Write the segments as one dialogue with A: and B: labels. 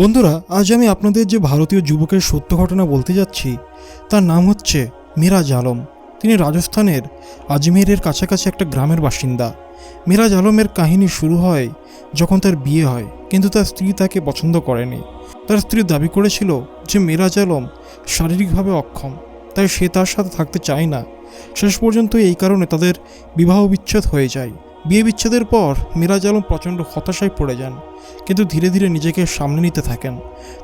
A: বন্ধুরা, আজ আমি আপনাদের যে ভারতীয় যুবকের সত্য ঘটনা বলতে যাচ্ছি, তার নাম হচ্ছে মিরাজ আলম। তিনি রাজস্থানের আজমেরের কাছাকাছি একটা গ্রামের বাসিন্দা। মিরাজ আলমের কাহিনী শুরু হয় যখন তার বিয়ে হয়, কিন্তু তার স্ত্রী তাকে পছন্দ করেনি। তার স্ত্রী দাবি করেছিল যে মিরাজ আলম শারীরিকভাবে অক্ষম, তাই সে তার সাথে থাকতে চায় না। শেষ পর্যন্ত এই কারণে তাদের বিবাহ বিচ্ছেদ হয়ে যায়। বিয়ে বিচ্ছেদের পর মিরাজ আলম প্রচণ্ড হতাশায় পড়ে যান। কিন্তু ধীরে ধীরে নিজেকে সামনে নিতে থাকেন।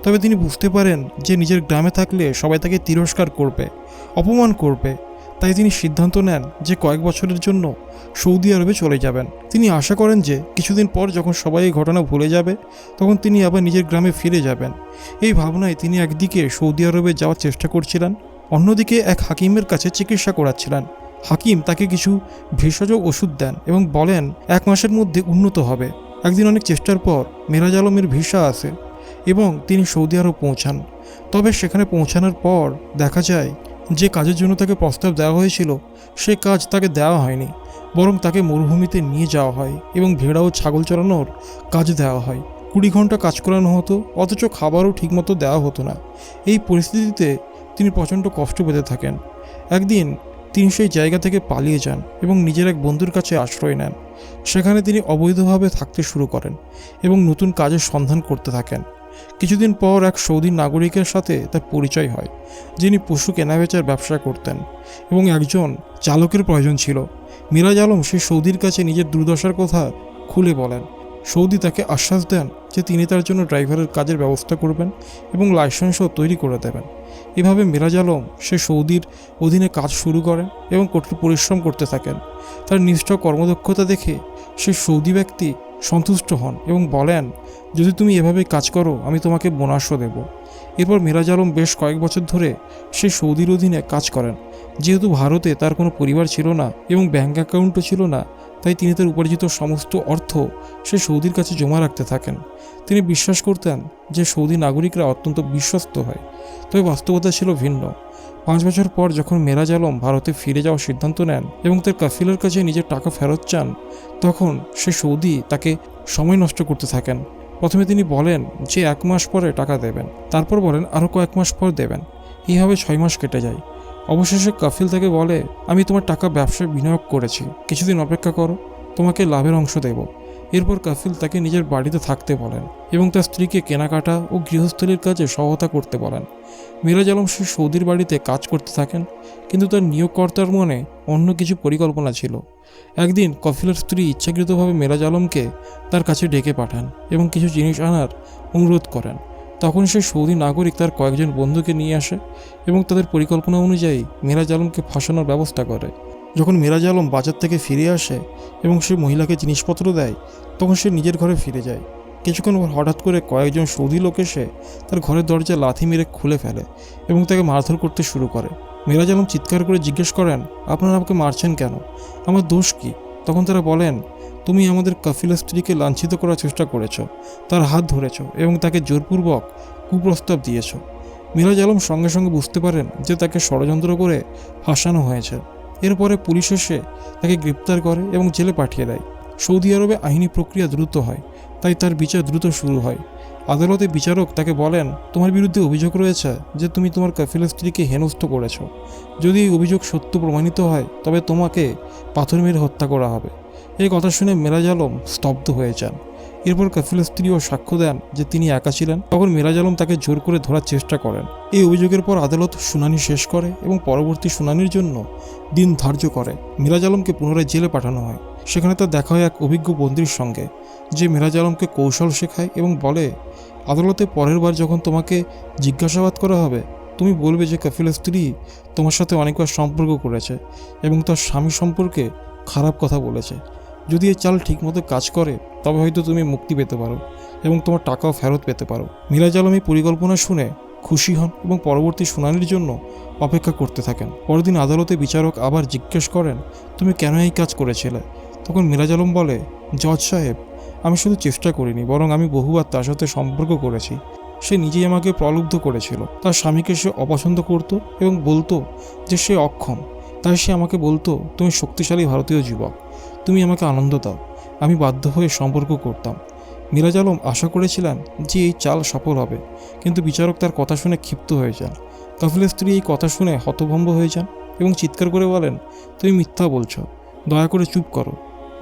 A: তবে তিনি বুঝতে পারেন যে নিজের গ্রামে থাকলে সবাই তাকে তিরস্কার করবে, অপমান করবে। তাই তিনি সিদ্ধান্ত নেন যে কয়েক বছরের জন্য সৌদি আরবে চলে যাবেন। তিনি আশা করেন যে কিছুদিন পর যখন সবাই এই ঘটনা ভুলে যাবে, তখন তিনি আবার নিজের গ্রামে ফিরে যাবেন। এই ভাবনায় তিনি একদিকে সৌদি আরবে যাওয়ার চেষ্টা করছিলেন, অন্যদিকে এক হাকিমের কাছে চিকিৎসা করাচ্ছিলেন। হাকিম তাকে কিছু ভেষজ ওষুধ দেন এবং বলেন, এক মাসের মধ্যে উন্নত হবে। একদিন অনেক চেষ্টার পর মেরাজ আলমের ভিসা আসে এবং তিনি সৌদি আরব পৌঁছান। তবে সেখানে পৌঁছানোর পর দেখা যায়, যে কাজের জন্য তাকে প্রস্তাব দেওয়া হয়েছিল, সে কাজ তাকে দেওয়া হয়নি, বরং তাকে মরুভূমিতে নিয়ে যাওয়া হয় এবং ভেড়া ও ছাগল চড়ানোর কাজ দেওয়া হয়। কুড়ি ঘণ্টা কাজ করানো হতো, অথচ খাবারও ঠিকমতো দেওয়া হতো না। এই পরিস্থিতিতে তিনি প্রচণ্ড কষ্ট পেতে থাকেন। একদিন তিনি সেই জায়গা থেকে পালিয়ে যান এবং নিজের এক বন্ধুর কাছে আশ্রয় নেন। সেখানে তিনি অবৈধভাবে থাকতে শুরু করেন এবং নতুন কাজের সন্ধান করতে থাকেন। কিছুদিন পর এক সৌদি নাগরিকের সাথে তার পরিচয় হয়, যিনি পশু কেনাবেচার ব্যবসা করতেন এবং একজন চালকের প্রয়োজন ছিল। মিরাজ আলম সেই সৌদির কাছে নিজের দুর্দশার কথা খুলে বলেন। সৌদি তাকে আশ্বাস দেন যে তিনি তার জন্য ড্রাইভারের কাজের ব্যবস্থা করবেন এবং লাইসেন্সও তৈরি করে দেবেন। এভাবে মিরাজ আলম, সে সৌদির অধীনে কাজ শুরু করেন এবং কঠোর পরিশ্রম করতে থাকেন। তার নিষ্ঠ কর্মদক্ষতা দেখে সে সৌদি ব্যক্তি সন্তুষ্ট হন এবং বলেন, যদি তুমি এভাবে কাজ করো, আমি তোমাকে বোনাসও দেব। এরপর মিরাজ আলম বেশ কয়েক বছর ধরে সে সৌদির অধীনে কাজ করেন। যেহেতু ভারতে তার কোনো পরিবার ছিল না এবং ব্যাঙ্ক অ্যাকাউন্টও ছিল না তাই তিনি তার উপার্জিত সমস্ত অর্থ সে সৌদির কাছে জমা রাখতে থাকেন। তিনি বিশ্বাস করতেন যে সৌদি নাগরিকরা অত্যন্ত বিশ্বস্ত হয়। তবে বাস্তবতা ছিল ভিন্ন। পাঁচ বছর পর যখন মেরাজ আলম ভারতে ফিরে যাওয়ার সিদ্ধান্ত নেন এবং তার কাফিলের কাছে নিজের টাকা ফেরত চান, তখন সে সৌদি তাকে সময় নষ্ট করতে থাকেন। প্রথমে তিনি বলেন যে, এক মাস পরে টাকা দেবেন। তারপর বলেন আরও কয়েক মাস পর দেবেন। এইভাবে ছয় মাস কেটে যায়। অবশেষে কাফিল তাকে বলে, আমি তোমার টাকা ব্যবসায় বিনিয়োগ করেছি। কিছুদিন অপেক্ষা করো, তোমাকে লাভের অংশ দেব। এরপর কাফিল তাকে নিজের বাড়িতে থাকতে বলেন এবং তার স্ত্রীকে কেনাকাটা ও গৃহস্থলীর কাজে সহায়তা করতে বলেন। মিরাজ আলম সে সৌদির বাড়িতে কাজ করতে থাকেন, কিন্তু তার নিয়োগকর্তার মনে অন্য কিছু পরিকল্পনা ছিল। একদিন কফিলের স্ত্রী ইচ্ছাকৃতভাবে মেরাজ আলমকে তার কাছে ডেকে পাঠান এবং কিছু জিনিস আনার অনুরোধ করেন। তখন সে সৌদি নাগরিক তার কয়েকজন বন্ধুকে নিয়ে আসে এবং তাদের পরিকল্পনা অনুযায়ী মিরাজ আলমকে ফাঁসানোর ব্যবস্থা করে। যখন মিরাজ আলম বাজার থেকে ফিরে আসে এবং সে মহিলাকে জিনিসপত্র দেয়, তখন সে নিজের ঘরে ফিরে যায়। কিছুক্ষণ পর হঠাৎ করে কয়েকজন সৌদি লোক এসে তার ঘরের দরজা লাথি মেরে খুলে ফেলে এবং তাকে মারধর করতে শুরু করে। মিরাজ আলম চিৎকার করে জিজ্ঞেস করেন, আপনারা আমাকে মারছেন কেন? আমার দোষ কি? তখন তারা বলেন তুমি আমাদের কাফিলা স্ত্রীকে লাঞ্ছিত করার চেষ্টা করেছ, তার হাত ধরেছ এবং তাকে জোরপূর্বক কুপ্রস্তাব দিয়েছ। মিরাজ আলম সঙ্গে সঙ্গে বুঝতে পারেন যে তাকে ষড়যন্ত্র করে ফাঁসানো হয়েছে। এরপরে পুলিশ এসে তাকে গ্রেপ্তার করে এবং জেলে পাঠিয়ে দেয়। সৌদি আরবে আইনি প্রক্রিয়া দ্রুত হয়, তাই তার বিচার দ্রুত শুরু হয়। আদালতে বিচারক তাকে বলেন, তোমার বিরুদ্ধে অভিযোগ রয়েছে যে তুমি তোমার কাফিলা স্ত্রীকে হেনস্থ করেছ। যদি এই অভিযোগ সত্য প্রমাণিত হয়, তবে তোমাকে পাথর মেরে হত্যা করা হবে। এই কথা শুনে মেরাজ আলম স্তব্ধ হয়ে যান। এরপর কাফিলের স্ত্রীও সাক্ষ্য দেন যে তিনি একা ছিলেন। তখন মেরাজ আলম তাকে জোর করে ধরার চেষ্টা করেন। এই অভিযোগের পর আদালত শুনানি শেষ করে এবং পরবর্তী শুনানির জন্য দিন ধার্য করে। মিরাজ আলমকে পুনরায় জেলে পাঠানো হয়। সেখানে তার দেখা হয় এক অভিজ্ঞ বন্দির সঙ্গে, যে মিরাজ আলমকে কৌশল শেখায় এবং বলে, আদালতে পরের বার যখন তোমাকে জিজ্ঞাসাবাদ করা হবে, তুমি বলবে যে কাফিলের স্ত্রী তোমার সাথে অনেকবার সম্পর্ক করেছে এবং তার স্বামী সম্পর্কে খারাপ কথা বলেছে। যদি এই চাল ঠিকমতো কাজ করে, তবে হয়তো তুমি মুক্তি পেতে পারো এবং তোমার টাকাও ফেরত পেতে পারো। মিরাজ আলম এই পরিকল্পনা শুনে খুশি হন এবং পরবর্তী শুনানির জন্য অপেক্ষা করতে থাকেন। পরদিন আদালতে বিচারক আবার জিজ্ঞেস করেন, তুমি কেন এই কাজ করেছিলে? তখন মিরাজ আলম বলে, জজ সাহেব, আমি শুধু চেষ্টা করিনি, বরং আমি বহুবার তার সাথে সম্পর্ক করেছি। সে নিজেই আমাকে প্রলুব্ধ করেছিল। তার স্বামীকে সে অপছন্দ করত এবং বলতো যে সে অক্ষম। তাই সে আমাকে বলতো, তুমি শক্তিশালী ভারতীয় যুবক। তুমি আমাকে আনন্দ দাও। আমি বাধ্য হয়ে সম্পর্ক করতাম। মিরাজ আলম আশা করেছিলেন যে এই চাল সফল হবে, কিন্তু বিচারক তার কথা শুনে ক্ষিপ্ত হয়ে যান। কাফিলের স্ত্রী এই কথা শুনে হতভম্ব হয়ে যান এবং চিৎকার করে বলেন, তুমি মিথ্যা বলছ। দয়া করে চুপ করো।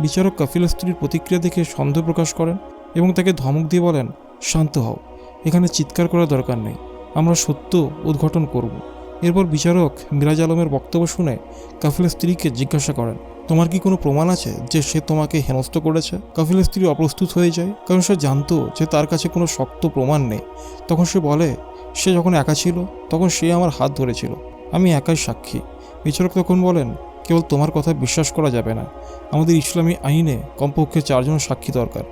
A: বিচারক কাফিলের স্ত্রীর প্রতিক্রিয়া দেখে সন্দেহ প্রকাশ করেন এবং তাকে ধমক দিয়ে বলেন, শান্ত হও। এখানে চিৎকার করার দরকার নেই। আমরা সত্য উদ্ঘাটন করব। এরপর বিচারক মিরাজ আলমের বক্তব্য শুনে কাফিলের স্ত্রীকে জিজ্ঞাসা করেন তোমার কি কোনো প্রমাণ আছে যে সে তোমাকে হেনস্থ করেছে? কাফিলের স্ত্রী অপ্রস্তুত হয়ে যায়। কারণ সে জানতো যে তার কাছে কোনো শক্ত প্রমাণ নেই। তখন সে বলে, সে যখন একা ছিল, তখন সে আমার হাত ধরেছিল। আমি একাই সাক্ষী। বিচারক তখন বলেন, কেবল তোমার কথা বিশ্বাস করা যাবে না। আমাদের ইসলামী আইনে কমপক্ষে চারজন সাক্ষী দরকার।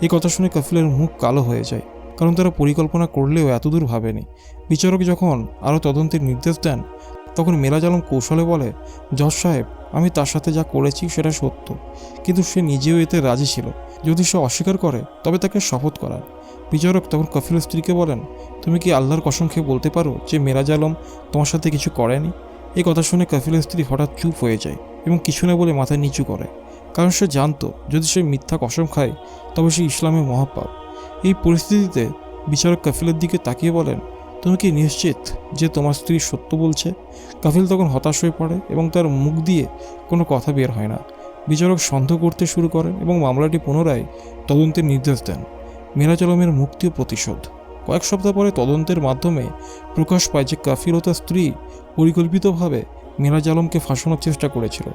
A: এই কথা শুনে কাফিলের মুখ কালো হয়ে যায়। কারণ তারা পরিকল্পনা করলেও এতদূর ভাবেনি। বিচারক যখন আরও তদন্তের নির্দেশ দেন তখন মেরাজ আলম কৌশলে বলে, জজ সাহেব, আমি তার সাথে যা করেছি সেটা সত্য। কিন্তু সে নিজেও এতে রাজি ছিল। যদি সে অস্বীকার করে, তবে তাকে শপথ করার। বিচারক তখন কফিলের স্ত্রীকে বলেন, তুমি কি আল্লাহর কসম খেয়ে বলতে পারো যে মেরাজ আলম তোমার সাথে কিছু করেনি? এই কথা শুনে কফিলের স্ত্রী হঠাৎ চুপ হয়ে যায় এবং কিছু না বলে মাথা নিচু করে। কারণ সে জানতো, যদি সে মিথ্যা কসম খায়, তবে সে ইসলামের মহাপাপ এই পরিস্থিতিতে বিচারক কফিলের দিকে তাকিয়ে বলেন তুমি কি নিশ্চিত যে তোমার স্ত্রী সত্য বলছে? কাফিল তখন হতাশ হয়ে পড়ে এবং তার মুখ দিয়ে কোনো কথা বের হয় না। বিচারক সন্দেহ করতে শুরু করেন এবং মামলাটি পুনরায় তদন্তের নির্দেশ দেন। মিরাজ আলমের মুক্তি ও প্রতিশোধ। কয়েক সপ্তাহ পরে তদন্তের মাধ্যমে প্রকাশ পায় যে কাফিল ও তার স্ত্রী পরিকল্পিতভাবে মিরাজ আলমকে ফাঁসানোর চেষ্টা করেছিল।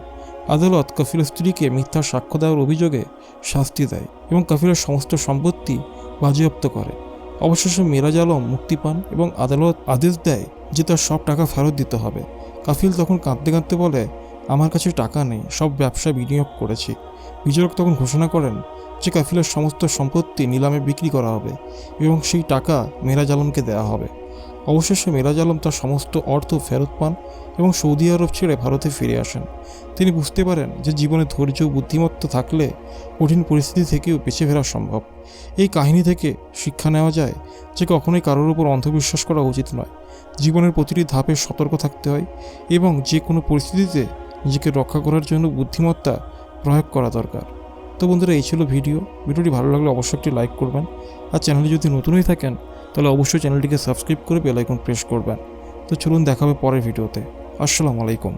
A: আদালত কাফিলের স্ত্রীকে মিথ্যা সাক্ষ্য দেওয়ার অভিযোগে শাস্তি দেয় এবং কাফিলের সমস্ত সম্পত্তি বাজেয়াপ্ত করে। অবশেষে মিরাজ আলম মুক্তি পান এবং আদালত আদেশ দেয় যে তার সব টাকা ফেরত দিতে হবে। কাফিল তখন কাঁদতে কাঁদতে বলে, আমার কাছে টাকা নেই, সব ব্যবসা বিনিয়োগ করেছি। বিচারক তখন ঘোষণা করেন যে কাফিলের সমস্ত সম্পত্তি নিলামে বিক্রি করা হবে এবং সেই টাকা মিরাজ আলমকে দেওয়া হবে। অবশেষে মিরাজ আলম তার সমস্ত অর্থ ফেরত পান এবং সৌদি আরব ছেড়ে ভারতে ফিরে আসেন। তিনি বুঝতে পারেন যে জীবনে ধৈর্য বুদ্ধিমত্তা থাকলে কঠিন পরিস্থিতি থেকেও বেঁচে ফেরা সম্ভব। এই কাহিনী থেকে শিক্ষা নেওয়া যায় যে কখনোই কারোর উপর অন্ধবিশ্বাস করা উচিত নয়। জীবনের প্রতিটি ধাপে সতর্ক থাকতে হয় এবং যে কোনো পরিস্থিতিতে নিজেকে রক্ষা করার জন্য বুদ্ধিমত্তা প্রয়োগ করা দরকার। তো বন্ধুরা, এই ছিল ভিডিও। ভিডিওটি ভালো লাগলে অবশ্যই একটি লাইক করবেন। আর চ্যানেলে যদি নতুন হয়ে থাকেন, তাহলে অবশ্যই চ্যানেলটিকে সাবস্ক্রাইব করে বেল আইকন প্রেস করবেন। তো চলুন দেখাবে পরের ভিডিওতে। আসসালামু আলাইকুম।